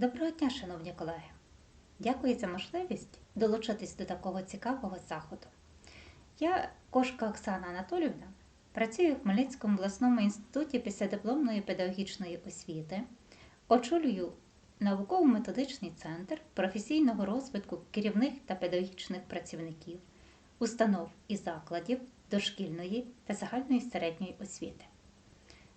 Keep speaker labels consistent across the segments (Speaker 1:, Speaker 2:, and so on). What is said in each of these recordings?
Speaker 1: Доброго дня, шановні колеги! Дякую за можливість долучитись до такого цікавого заходу. Я Кошка Оксана Анатолівна, працюю в Хмельницькому обласному інституті післядипломної педагогічної освіти, очолюю науково-методичний центр професійного розвитку керівних та педагогічних працівників, установ і закладів дошкільної та загальної середньої освіти.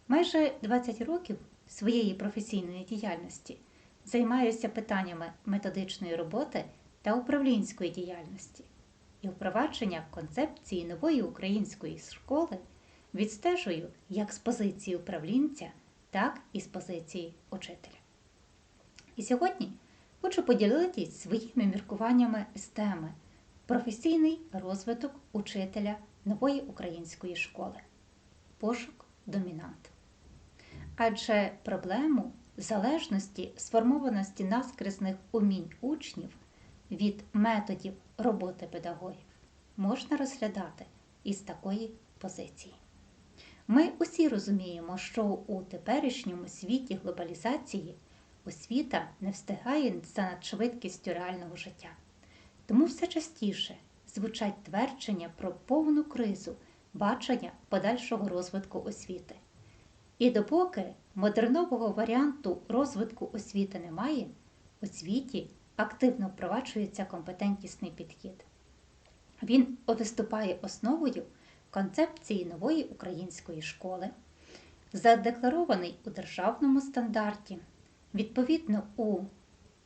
Speaker 1: Майже 20 років своєї професійної діяльності займаюся питаннями методичної роботи та управлінської діяльності і впровадження концепції нової української школи відстежую як з позиції управлінця, так і з позиції учителя. І сьогодні хочу поділитись своїми міркуваннями з теми професійний розвиток учителя нової української школи. Пошук домінант. Адже проблему залежності сформованості наскрізних умінь учнів від методів роботи педагогів можна розглядати із такої позиції. Ми усі розуміємо, що у теперішньому світі глобалізації освіта не встигає за надшвидкістю реального життя. Тому все частіше звучать твердження про повну кризу бачення подальшого розвитку освіти. І допоки модернового варіанту розвитку освіти немає, у світі активно впроваджується компетентнісний підхід. Він виступає основою концепції нової української школи, задекларований у державному стандарті, відповідно у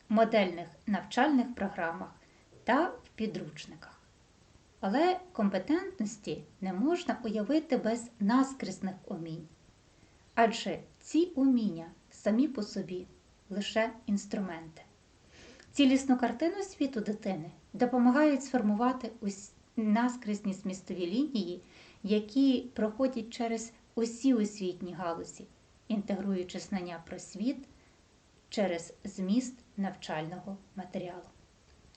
Speaker 1: модельних навчальних програмах та в підручниках. Але компетентності не можна уявити без наскрізних умінь. Адже ці уміння самі по собі лише інструменти. Цілісну картину світу дитини допомагають сформувати наскрізні змістові лінії, які проходять через усі освітні галузі, інтегруючи знання про світ через зміст навчального матеріалу.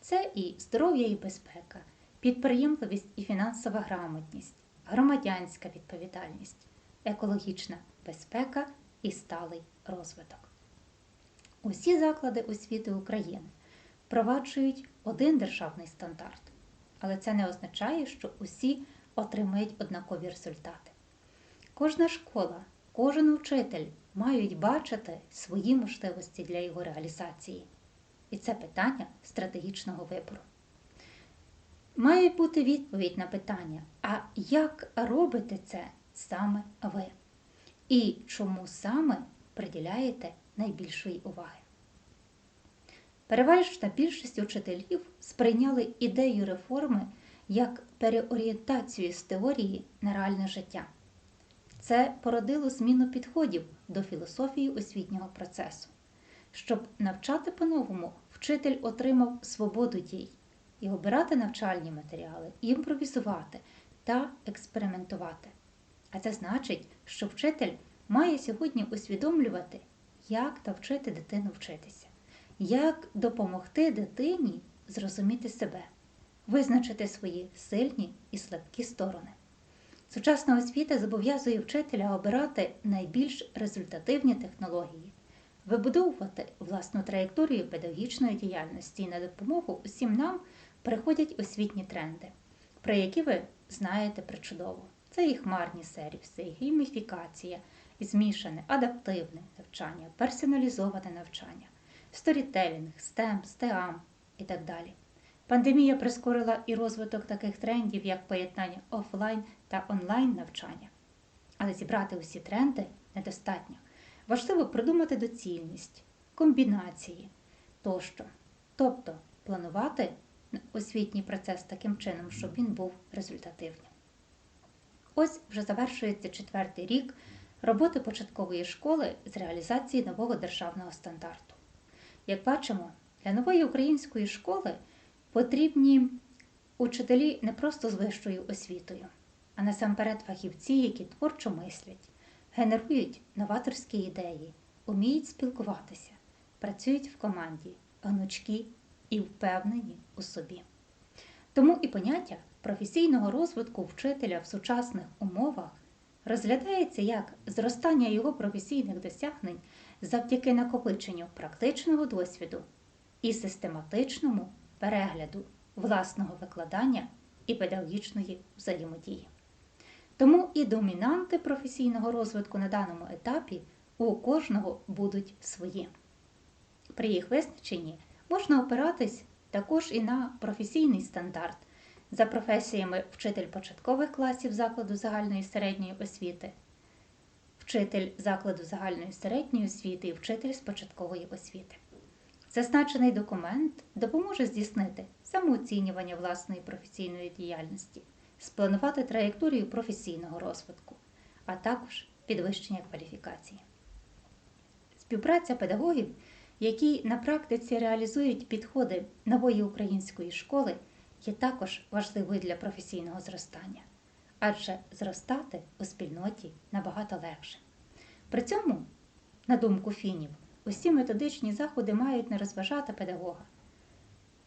Speaker 1: Це і здоров'я і безпека, підприємливість і фінансова грамотність, громадянська відповідальність, екологічна безпека і сталий розвиток. Усі заклади освіти України впроваджують один державний стандарт, але це не означає, що усі отримають однакові результати. Кожна школа, кожен учитель мають бачити свої можливості для його реалізації. І це питання стратегічного вибору. Має бути відповідь на питання, а як робите це саме ви? І чому саме приділяєте найбільшої уваги? Переважна більшість учителів сприйняли ідею реформи як переорієнтацію з теорії на реальне життя. Це породило зміну підходів до філософії освітнього процесу. Щоб навчати по-новому, вчитель отримав свободу дій і обирати навчальні матеріали, імпровізувати та експериментувати. А це значить, що вчитель має сьогодні усвідомлювати, як навчити дитину вчитися, як допомогти дитині зрозуміти себе, визначити свої сильні і слабкі сторони. Сучасна освіта зобов'язує вчителя обирати найбільш результативні технології, вибудовувати власну траєкторію педагогічної діяльності і на допомогу усім нам приходять освітні тренди, про які ви знаєте причудово. Це і хмарні сервіси, і гейміфікація, і змішане, адаптивне навчання, персоналізоване навчання, сторітелінг, STEM, STEAM і так далі. Пандемія прискорила і розвиток таких трендів, як поєднання офлайн та онлайн навчання. Але зібрати усі тренди недостатньо. Важливо придумати доцільність, комбінації тощо. Тобто планувати освітній процес таким чином, щоб він був результативним. Ось вже завершується четвертий рік роботи початкової школи з реалізації нового державного стандарту. Як бачимо, для нової української школи потрібні учителі не просто з вищою освітою, а насамперед фахівці, які творчо мислять, генерують новаторські ідеї, уміють спілкуватися, працюють в команді, гнучкі і впевнені у собі. Тому і поняття професійного розвитку вчителя в сучасних умовах розглядається як зростання його професійних досягнень завдяки накопиченню практичного досвіду і систематичному перегляду власного викладання і педагогічної взаємодії. Тому і домінанти професійного розвитку на даному етапі у кожного будуть свої. При їх визначенні можна опиратись також і на професійний стандарт за професіями вчитель початкових класів закладу загальної середньої освіти, вчитель закладу загальної середньої освіти і вчитель з початкової освіти. Зазначений документ допоможе здійснити самооцінювання власної професійної діяльності, спланувати траєкторію професійного розвитку, а також підвищення кваліфікації. Співпраця педагогів, які на практиці реалізують підходи нової української школи, є також важливою для професійного зростання, адже зростати у спільноті набагато легше. При цьому, на думку фінів, усі методичні заходи мають не розважати педагога,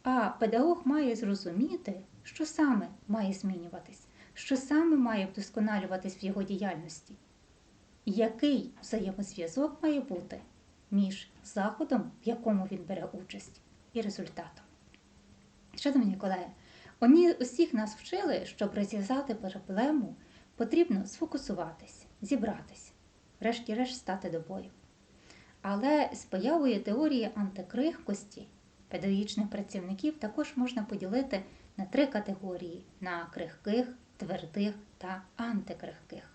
Speaker 1: а педагог має зрозуміти, що саме має змінюватись, що саме має вдосконалюватись в його діяльності, який взаємозв'язок має бути між заходом, в якому він бере участь, і результатом. Шановні колеги, вони усіх нас вчили, щоб розв'язати проблему, потрібно сфокусуватись, зібратись, врешті-решт стати до бою. Але з появою теорії антикрихкості педагогічних працівників також можна поділити на три категорії: на крихких, твердих та антикрихких.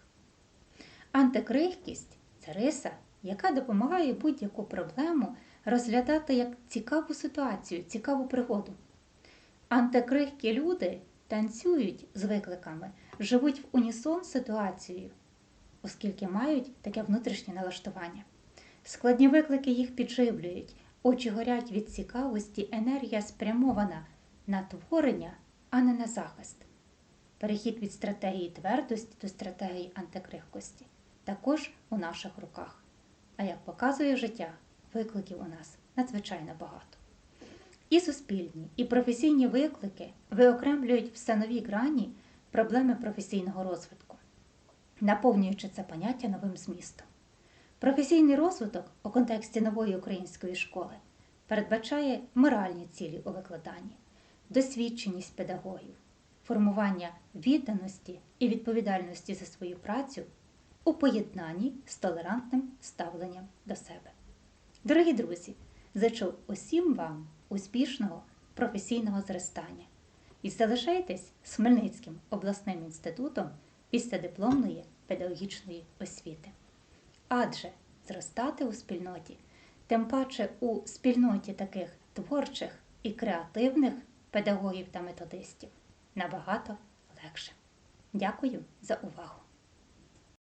Speaker 1: Антикрихкість це риса, яка допомагає будь-яку проблему розглядати як цікаву ситуацію, цікаву пригоду. Антикрихкі люди танцюють з викликами, живуть в унісон ситуацією, оскільки мають таке внутрішнє налаштування. Складні виклики їх підживлюють, очі горять від цікавості, енергія спрямована на творення, а не на захист. Перехід від стратегії твердості до стратегії антикрихкості також у наших руках. А як показує життя, викликів у нас надзвичайно багато. І суспільні, і професійні виклики виокремлюють в становій грані проблеми професійного розвитку, наповнюючи це поняття новим змістом. Професійний розвиток у контексті нової української школи передбачає моральні цілі у викладанні, досвідченість педагогів, формування відданості і відповідальності за свою працю у поєднанні з толерантним ставленням до себе. Дорогі друзі, зачу усім вам успішного професійного зростання і залишайтесь з Хмельницьким обласним інститутом післядипломної педагогічної освіти. Адже зростати у спільноті, тим паче у спільноті таких творчих і креативних педагогів та методистів набагато легше. Дякую за увагу!